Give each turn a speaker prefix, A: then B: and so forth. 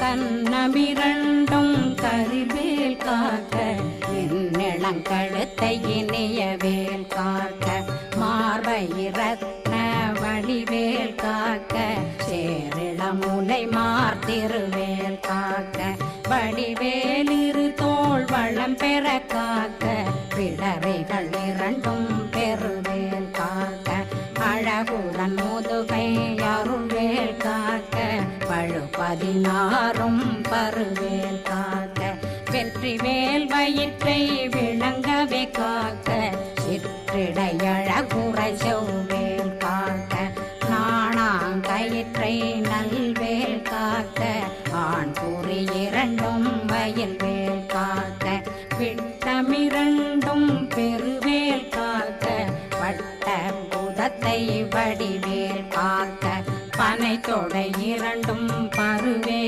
A: கண்ணமிரண்டும் கரிவேல் காக்க என்னிளங்கழுத்தை இனிய வேல் காக்க மார்பை ரத்ன வடிவேல் காக்க சேரிளமுலை மார்த்திருவேல் காக்க வடிவேலிரு தோல் வளம் பெற காக்க பிளவைகள் இரண்டும் பெருவேல் காக்க அழகுடன் முதுகை பதினாறும் பருவேல் காக்க வெற்றி வேல் வயிற்றை விளங்கவே காக்க சிற்றிடையழகுறை செவ்வேல் காக்க நாணாங்கயிற்றை நல்வேல் காக்க ஆண் கூறி இரண்டும் வயல் வேல் காக்க விட்டமிரண்டும் பெருவேல் காக்க வட்ட புதத்தை வடிவேல் காக்க தொடை இரண்டும் பருவே.